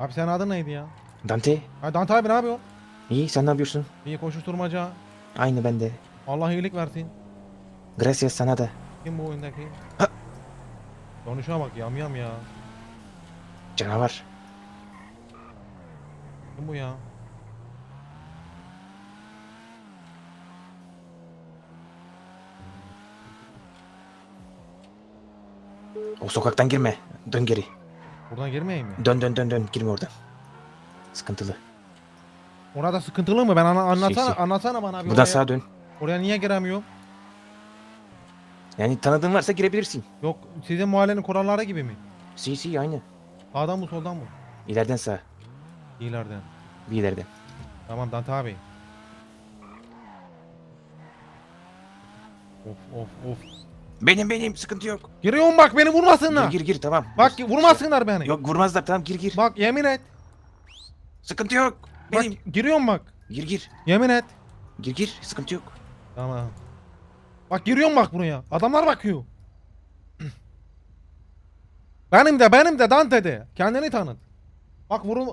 Abi senin adın neydi ya? Dante. Ha Dante abi ne yapıyorsun? İyi sen ne yapıyorsun? İyi koşuşturmaca. Aynı ben de. Allah iyilik versin. Gracias sana da. Kim bu oyundaki? Ha. Konuşa bak yam yam ya. Canavar. Kim bu ya? O sokaktan girme. Dön geri. Buradan girmeyeyim mi? Dön dön dön dön. Girme oradan. Sıkıntılı. Orada sıkıntılı mı? Ben ana, anlatsana, Şey, şey. anlatsana bana bir Buradan oraya. sağa dön. Oraya niye giremiyorum? Yani tanıdığın varsa girebilirsin. Yok sizin mahallenin kuralları gibi mi? Si si aynı. Sağdan mı soldan mı? İleriden sağ. İyilerden. Bir ileriden. Tamam Dante abi. Of of of. Benim benim sıkıntı yok. Giriyorum bak beni vurmasınlar. Gir gir gir tamam. Bak vurmasınlar beni. Yok vurmazlar tamam gir gir. Bak yemin et. Sıkıntı yok. Benim. Bak giriyorum bak. Gir gir. Yemin et. Gir gir sıkıntı yok. Tamam. Bak giriyorum bak buraya. Adamlar bakıyor. benim de benim de Dante de. Kendini tanıt. Bak vurun.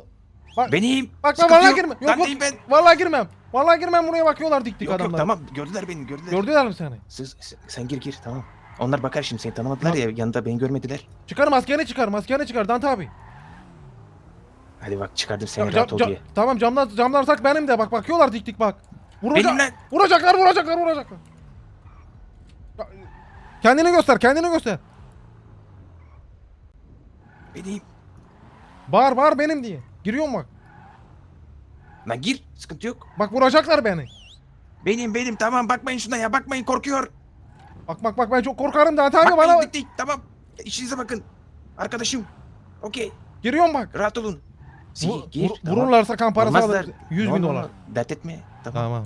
Bak Benim. bak ben Sıkıntı vallahi yok. girmem. Yok, yok, ben. Vallahi girmem. Vallahi girmem buraya bakıyorlar dik dik Yok yok adamlar. tamam gördüler beni gördüler. Gördüler mi seni? Siz, sen gir gir tamam. Onlar bakar şimdi seni tanımadılar ya yanında beni görmediler. Çıkar maskeni çıkar maskeni çıkar Dante abi. Hadi bak çıkardım seni rahat ol diye. tamam camlar camlar tak benim de bak bakıyorlar dik dik bak. Vuracak, Benim lan. vuracaklar vuracaklar vuracaklar. Ya, Kendini göster kendini göster. Benim. Bağır bağır benim diye. Giriyorum bak. Lan gir sıkıntı yok. Bak vuracaklar beni. Benim benim tamam bakmayın şuna ya bakmayın korkuyor. Bak bak bak ben çok korkarım abi bakmayın bana. dik dik tamam. İşinize bakın. Arkadaşım. Okey Giriyorum bak. rahat olun. Si, Vur- gir. vur- tamam. Vururlarsa kan parası Vurmazlar. alır. 100 No, bin dolar. Dert etme. Tamam. Tamam.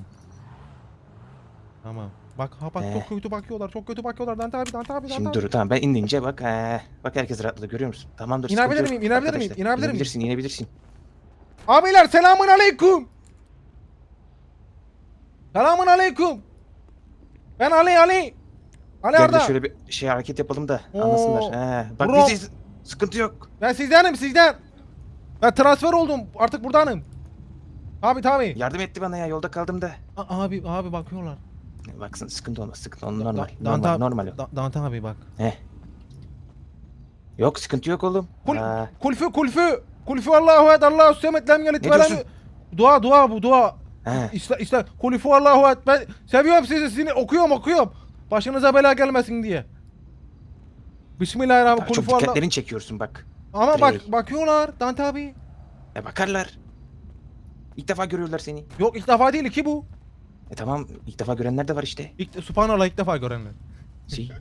Tamam. Bak ha bak Eh. çok kötü bakıyorlar. Çok kötü bakıyorlar. Dante abi Dante abi Dante Şimdi abi. dur tamam ben indince bak. Ee, bak herkes rahatladı görüyor musun? Tamamdır. İnebilir sıkıntı yok miyim, inebilir miyim, arkadaşlar. inebilir miyim? İnebilirsin inebilirsin. Abiler selamun aleyküm. Selamun aleyküm. Ben Ali Ali. Ali Gel de Arda. şöyle bir şey hareket yapalım da Oo. anlasınlar. He, bak Bro. biziz. Sıkıntı yok. Ben sizdenim sizden. Ben transfer oldum. Artık buradanım. Abi tabi. Yardım etti bana ya yolda kaldım da. Abi abi bakıyorlar. Baksın sıkıntı olmaz sıkıntı olmaz normal. Da- normal Dante, normal. o. Da- Dante abi bak. Yok sıkıntı yok oğlum. Kul, Aa, kulfü kulfü. Kulfü Allahu et Allahu semet lem yelit Ne ve lem- diyorsun? Dua dua bu dua. he. İste iste kulfü Allahu et. Ben seviyorum sizi sizi okuyorum okuyorum. Başınıza bela gelmesin diye. Bismillahirrahmanirrahim. Çok Allah. dikkatlerini çekiyorsun bak. Ama bak bakıyorlar Dante abi. E bakarlar. İlk defa görüyorlar seni. Yok ilk defa değil iki bu. E tamam ilk defa görenler de var işte. İlk, subhanallah ilk defa görenler. Si.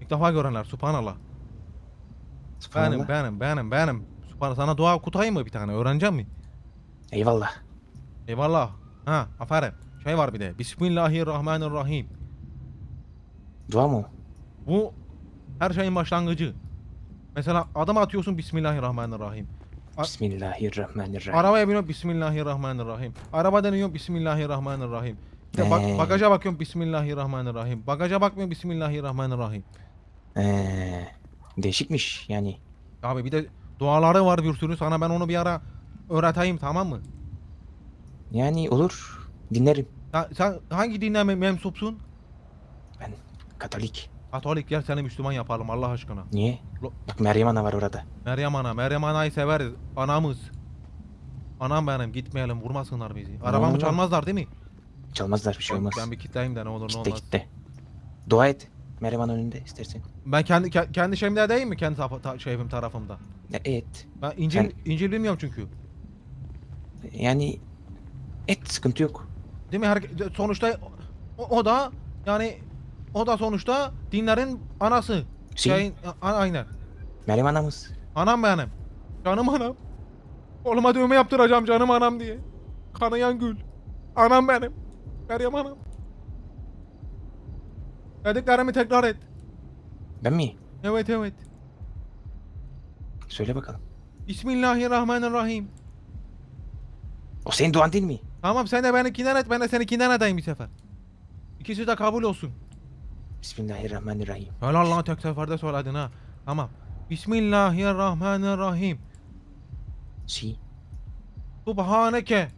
İlk defa görenler subhanallah. Benim Subhanallah. benim benim benim. Subhanallah sana dua kutayım mı bir tane öğreneceğim mi? Eyvallah. Eyvallah. Ha aferin. Şey var bir de. Bismillahirrahmanirrahim. Dua mı? Bu her şeyin başlangıcı. Mesela adım atıyorsun Bismillahirrahmanirrahim. A- Bismillahirrahmanirrahim. Arabaya biniyorum Bismillahirrahmanirrahim. Araba deniyorum Bismillahirrahmanirrahim. De bak, Ee. bagaja bakıyorum Bismillahirrahmanirrahim. Bagaja bakmıyorum Bismillahirrahmanirrahim. Ee, değişikmiş yani. Abi bir de duaları var bir sürü. Sana ben onu bir ara öğreteyim tamam mı? Yani olur. Dinlerim. Sen, sen hangi dine me- mensupsun? Katolik. Katolik gel seni Müslüman yapalım Allah aşkına. Niye? Lo- Bak Meryem Ana var orada. Meryem ana, Meryem anayı severiz. Anamız. Anam benim gitmeyelim vurmasınlar bizi. Arabamı Aman. çalmazlar değil mi? Çalmazlar bir şey olmaz. Ben bir kitleyim de ne olur ne Kitle olmaz. kitle. Dua et. Meryem Ana önünde istersen. Ben kendi ke- kendi şeyimde değil mi? Kendi ta- ta- şeyim tarafımda. Ya et. Ben İncil Sen- İncil bilmiyorum çünkü. Yani et sıkıntı yok. Değil mi? Her, sonuçta o, o da yani o da sonuçta dinlerin anası. Si. Şeyin, a- aynen. Meryem Anamız. Anam benim. Canım anam. Oğluma dövme yaptıracağım canım anam diye. Kanayan gül. Anam benim. Meryem anam. Dediklerimi tekrar et. Ben mi? Evet evet. Söyle bakalım. Bismillahirrahmanirrahim. O senin duan değil mi? Tamam sen de benimkinden et ben de seninkinden edeyim bir sefer. İkisi de kabul olsun. Bismillahirrahmanirrahim. Helal lan tek seferde söyledin ha. Tamam. Bismillahirrahmanirrahim. Si. Subhaneke.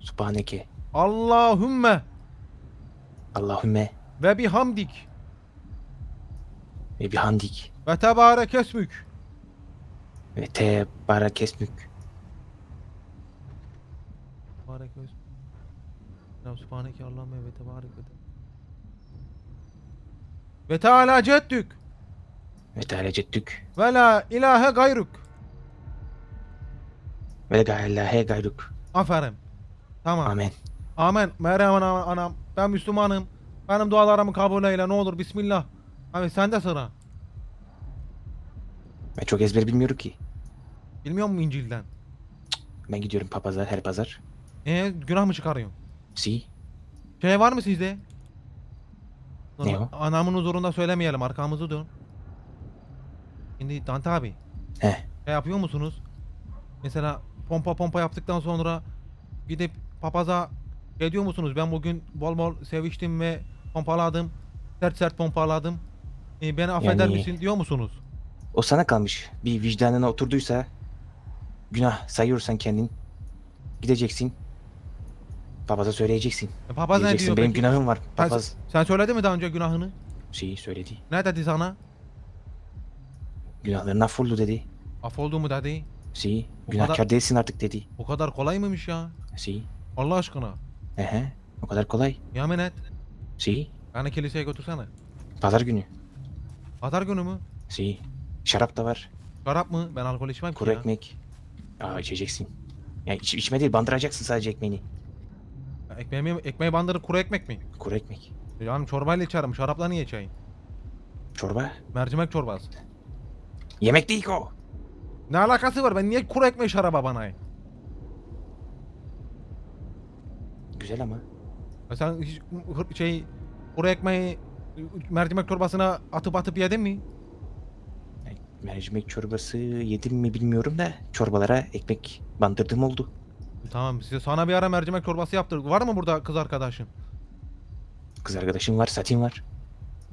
Subhaneke. Allahümme Allahümme ve bihamdik ve bihamdik ve tebarek esmük. ve tebarek esmük. Tebarek esmük. Ya Subhaneke Allahümme ve tebarek ve ve Teala ceddük Ve teala ceddük. ve la ilahe gayruk. Ve gâillâhe gayruk. Aferin. Tamam. Amen. Amen. Meryem anam, anam. Ben Müslümanım. Benim dualarımı kabul eyle ne olur. Bismillah. Abi sende sıra. Ben çok ezber bilmiyorum ki. Bilmiyor musun İncil'den? Ben gidiyorum papaza her pazar. Ee, günah mı çıkarıyorsun? Si. Şey var mı sizde? Ne o? Anamın huzurunda söylemeyelim. Arkamızı dön. Şimdi Dante abi. He. Şey yapıyor musunuz? Mesela pompa pompa yaptıktan sonra gidip papaza şey diyor musunuz? Ben bugün bol bol seviştim ve pompaladım. Sert sert pompaladım. Ee, beni affeder Yani- misin diyor musunuz? O sana kalmış. Bir vicdanına oturduysa günah sayıyorsan kendin gideceksin. Papaza söyleyeceksin. E, papaz ne Diyeceksin diyor benim peki? günahım var. Sen, Papaz sen söyledin mi daha önce günahını? şeyi söyledi. Ne dedi sana? Günahların affoldu dedi. Affoldu mu dedi? Si. O Günahkar kadar- değilsin artık dedi. O kadar kolay mıymış ya? Si. Allah aşkına. Ehe. O kadar kolay. Yemin et. Si. Beni kiliseye götürsene. Pazar günü. Pazar günü mü? Si. Şarap da var. Şarap mı? Ben alkol içmem ki Kuru ya. ekmek. Aa içeceksin. Ya iç, içme değil bandıracaksın sadece ekmeğini. Ya Ekmeğimi, ekmeği bandırıp kuru ekmek mi? Kuru ekmek. Yani çorbayla içerim. Şarapla niye içeyim? Çorba. Mercimek çorbası. Yemek değil ki o. Ne alakası var? Ben niye kuru ekmeği şaraba bana? Güzel ama. Ya Sen hiç şey kuru ekmeği mercimek çorbasına atıp atıp yedin mi? Mercimek çorbası yedim mi bilmiyorum da çorbalara ekmek bandırdığım oldu. Tamam size sana bir ara mercimek çorbası yaptırdık. Var mı burada kız arkadaşın? Kız arkadaşım var, satin var.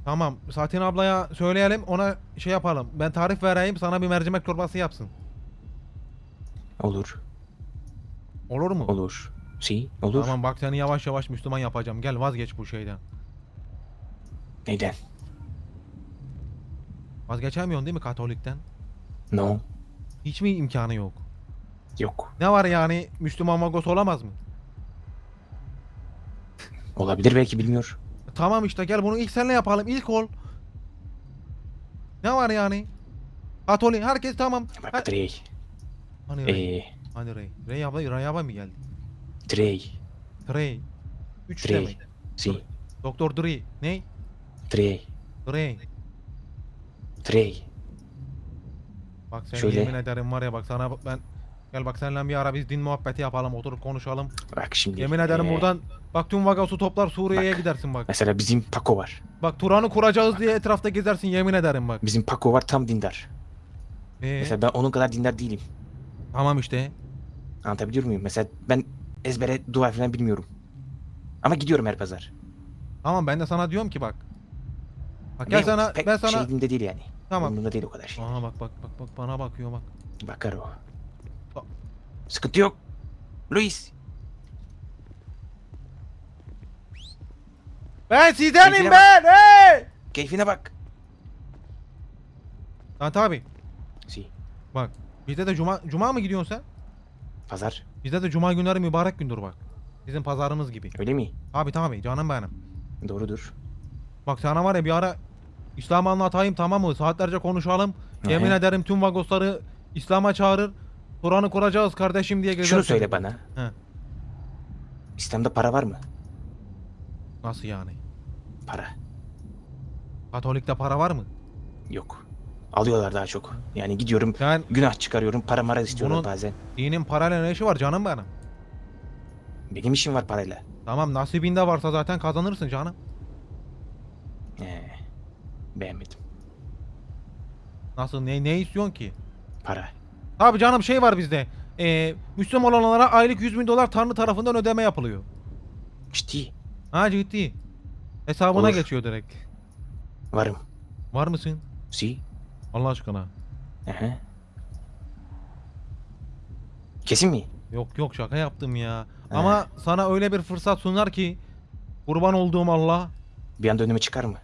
Tamam. Satin ablaya söyleyelim ona şey yapalım. Ben tarif vereyim sana bir mercimek çorbası yapsın. Olur, Olur mu? olur. Si, olur. Tamam bak seni yavaş yavaş Müslüman yapacağım. Gel vazgeç bu şeyden. Neyden? Vazgeçemiyorsun değil mi Katolikten? No, Hiç mi imkanı yok? Yok. Ne var yani Müslüman magos olamaz mı? Olabilir belki bilmiyor. Tamam işte gel bunu ilk seninle yapalım. İlk ol. Ne var yani? Katolik herkes tamam. Ha- Bak Drey. Hani Rey? Ee, Hani Rey? Rey abla, Rey abla mı geldi? Drey. Rey. Üç demek. Si, Doktor Dre. Ne? Drey. Rey. Drey. Bak seni Şöyle. yemin ederim var ya bak sana ben gel bak seninle bir ara biz din muhabbeti yapalım oturup konuşalım. Bak şimdi. Yemin ederim ee, buradan bak tüm vagasu toplar Suriye'ye bak. gidersin bak. Mesela bizim Paco var. Bak Turan'ı kuracağız diye etrafta gezersin yemin ederim bak. Bizim Paco var tam dindar. Ee, Mesela ben onun kadar dindar değilim. tamam işte. Anlatabiliyor muyum? Mesela ben ezbere dua falan bilmiyorum. Ama gidiyorum her pazar. Tamam ben de sana diyorum ki bak. Bak gel sana pek ben sana Şey dinde değil yani. tamam. Umurumda değil o kadar şey. Aha bak bak bak bak bana bakıyor bak. Bakar o. Sıkıntı yok. Luis. Ben Keyfine ben hey! Keyfine bak. Dante abi Si. bak bizde de cuma cuma mı gidiyorsun sen? Pazar. Bizde de cuma günleri mübarek gündür bak. Bizim pazarımız gibi. Öyle mi? Abi tabi canım benim. Doğrudur. Bak sana var ya bir ara İslam'ı anlatayım tamam mı? Saatlerce konuşalım. Yemin ederim tüm vagosları İslam'a çağırır. Kur'an'ı kuracağız kardeşim diye gezersin. Şunu söyle bana. He. İslam'da para var mı? Nasıl yani? Para. Katolikte para var mı? Yok. Alıyorlar daha çok. Yani gidiyorum Sen günah çıkarıyorum para mara istiyorlar Bunun- bazen. dinin parayla ne işi var canım benim? Benim işim var parayla. Tamam nasibinde varsa zaten kazanırsın canım. Ee, beğenmedim. Nasıl ne, ne istiyorsun ki? Para. Tabi canım şey var bizde. Ee, Müslüman olanlara aylık 100 bin dolar Tanrı tarafından ödeme yapılıyor. Ciddi. Ha ciddi. Hesabına Olur. geçiyor direkt. Varım. Var mısın? Si. Allah aşkına. Aha. Kesin mi? Yok yok şaka yaptım ya. Ama sana öyle bir fırsat sunar ki kurban olduğum Allah Bir anda önüme çıkar mı?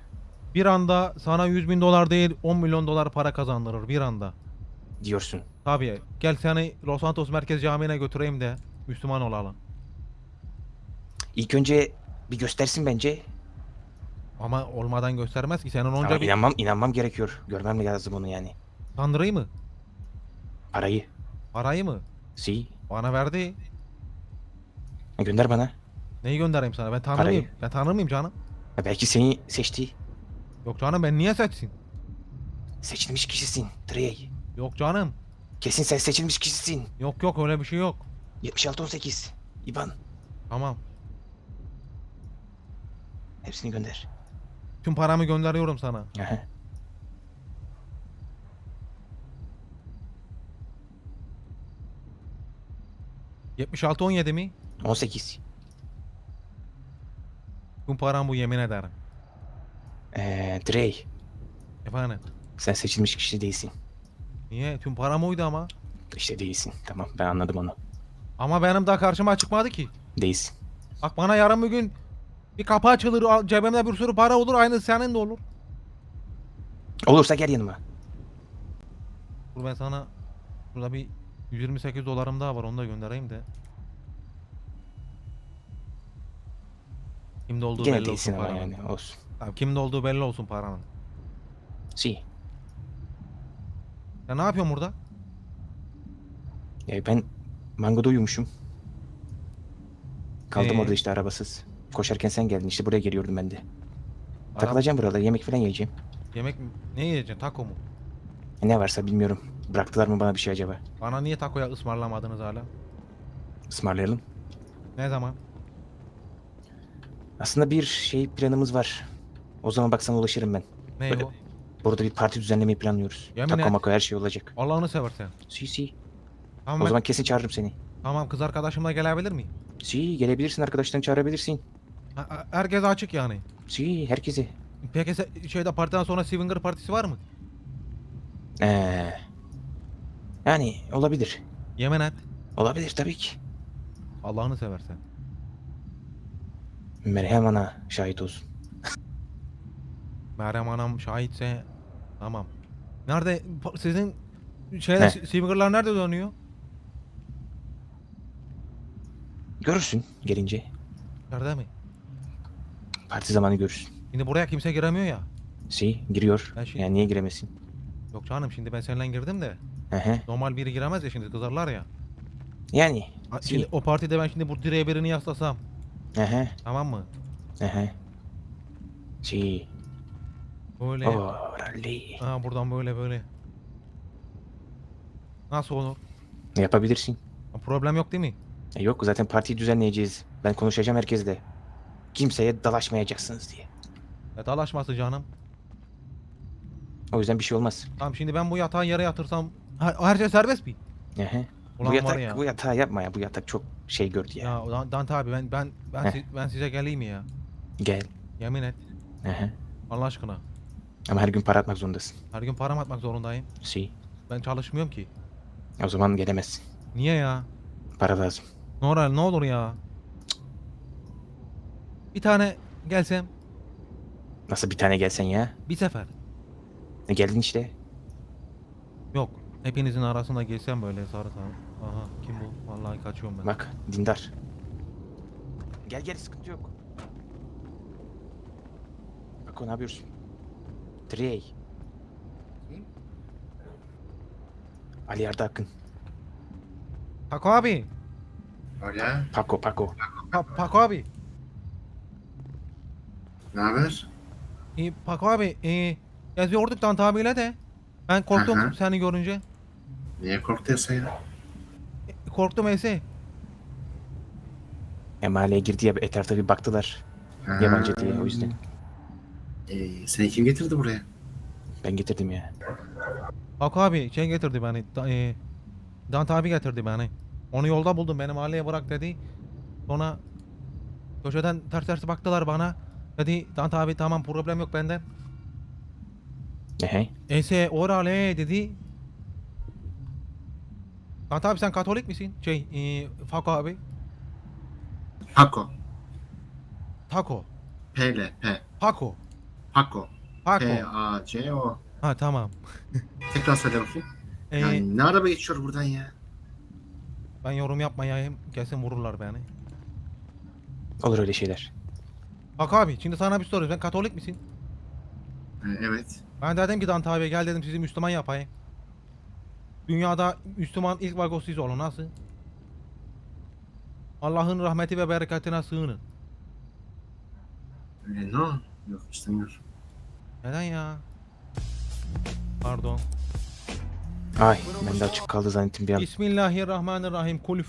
bir anda sana 100 bin dolar değil 10 milyon dolar para kazandırır bir anda. Diyorsun. Tabii gel seni Los Santos Merkez Camii'ne götüreyim de Müslüman olalım. İlk önce bir göstersin bence. Ama olmadan göstermez ki senin onca Ama bir inanmam, inanmam gerekiyor. Görmem lazım onu yani. Tanrı'yı mı? Parayı. Parayı mı? Si. Bana verdi. Gönder bana. Neyi göndereyim sana? Ben Tanrı Parayı. mıyım? Ben Tanrı mıyım canım? Ha, belki seni seçti. Yok canım ben niye seçsin? Seçilmiş kişisin. Trey. Yok canım. Kesin sen seçilmiş kişisin. Yok yok öyle bir şey yok. 7618. İban. Tamam. Hepsini gönder. Tüm paramı gönderiyorum sana. Aha. ...76 17 mi? 18. Tüm param bu yemin ederim. Ee, Trey. Efendim. Sen seçilmiş kişi değilsin. Niye? Tüm param oydu ama. İşte değilsin. Tamam ben anladım onu. Ama benim daha karşıma çıkmadı ki. Değilsin. Bak bana yarın bir gün bir kapı açılır, cebimde bir sürü para olur, aynı senin de olur. Olursa gel yanıma. Dur ben sana burada bir 128 dolarım daha var, onu da göndereyim de. Kimde olduğu Gene belli değilsin olsun ama paranın. yani olsun. Tamam, kimde olduğu belli olsun paranın. Si. Ya ne yapıyorsun burada? Ya ben mangoda uyumuşum. Kaldım Ee? orada işte arabasız. Koşarken sen geldin işte buraya geliyordum ben de. Arap- Takılacağım buralarda yemek falan yiyeceğim. Yemek mi? Ne yiyeceksin? Taco mu? E, Ne varsa bilmiyorum. Bıraktılar mı bana bir şey acaba? Bana niye takoya ısmarlamadınız hala? Ismarlayalım. Ne zaman? Aslında bir şey planımız var. O zaman bak sana ulaşırım ben. Ne Böyle- o? Burada bir parti düzenlemeyi planlıyoruz. Yemin Taco et. mako her şey olacak. Allah'ını seversen. Si si. Tamam, O ben- zaman kesin çağırırım seni. tamam kız arkadaşımla gelebilir miyim? Si gelebilirsin arkadaşlarını çağırabilirsin. Ha- ha- Herkes açık yani. Si herkese. Peki se- şeyde partiden sonra Swinger partisi var mı? Ee, yani olabilir. Yemin et. Olabilir tabii ki. Allah'ını seversen. Merhem ana şahit olsun. Meryem Hanım şahitse tamam. Nerede sizin şeyde He. Swinger'lar nerede dönüyor? Görürsün gelince. Nerede mi? Parti zamanı görürsün. Şimdi buraya kimse giremiyor ya. Si giriyor. Ben şimdi- Yani niye giremesin? Yok canım şimdi ben seninle girdim de Hı hı. normal biri giremez ya şimdi kızarlar ya. Yani. Ha, Si. Şimdi o partide ben şimdi bu direğe birini yaslasam Hı hı. tamam mı? Hı hı. Si. Böyle. Orali. Ha buradan böyle böyle. Nasıl olur? Ne yapabilirsin? Problem yok değil mi? E yok zaten partiyi düzenleyeceğiz. Ben konuşacağım herkesle. Kimseye dalaşmayacaksınız diye. Ya dalaşması canım. O yüzden bir şey olmaz. Tamam şimdi ben bu yatağı yere yatırsam her, her şey serbest mi? Ulan bu yatak, ya. bu yatağı yapma ya. Bu yatak çok şey gördü ya. Ya ulan Dante abi ben ben ben, Heh. si- ben size geleyim ya? Gel. Yemin et. Hı. Allah aşkına. Ama her gün para atmak zorundasın. Her gün param atmak zorundayım. Si. Ben çalışmıyorum ki. O zaman gelemezsin. Niye ya? Para lazım. Olur, ne olur ya? Bir tane gelsem Nasıl bir tane gelsen ya? bir sefer. E geldin işte. Yok. Hepinizin arasında gelsem böyle sarı sarı. Aha kim bu? Vallahi kaçıyorum ben. Bak dindar. Gel gel sıkıntı yok. Bak ne yapıyorsun? Trey. Ali Arda Akın. Paco abi. Hola, Paco Paco. Pa- Paco abi. ne haber? E, Paco abi. E, geziyorduk Dante abiyle de. Ben korktum Aha. seni görünce. Niye korkuyorsun ya? E, korktum Ese. E, mahalleye girdi ya etrafta bir baktılar. Ha. Yabancı diye o yüzden. Ee, seni kim getirdi buraya? Ben getirdim ya. Paco abi şey getirdi beni. Da, e, Dante abi getirdi beni. Onu yolda buldum beni mahalleye bırak dedi. Sonra köşeden ters ters baktılar bana. Dedi Dante abi tamam problem yok benden. Ehe. Ese orale dedi. Kat abi sen Katolik misin? Şey, e, Fako abi. Paco. Taco. P ile P. Paco. Paco. Paco. P-A-C-O. Ha tamam. Tekrar söyle bakayım. Ee, Yani ne araba geçiyor buradan ya? ben yorum yapmayayım. Kesin vururlar beni. Olur öyle şeyler. Bak abi şimdi sana bir soru. Sen Katolik misin? Ee, evet. Ben dedim ki Dante abi gel dedim sizi Müslüman yapayım. Dünyada Müslüman ilk vago siz olun nasıl? Allah'ın rahmeti ve bereketine sığının. Öyle ne o? Yok istemiyorum. Neden ya? Pardon. Ay ben de açık kaldı zannettim bir an. Bismillahirrahmanirrahim. Kulfü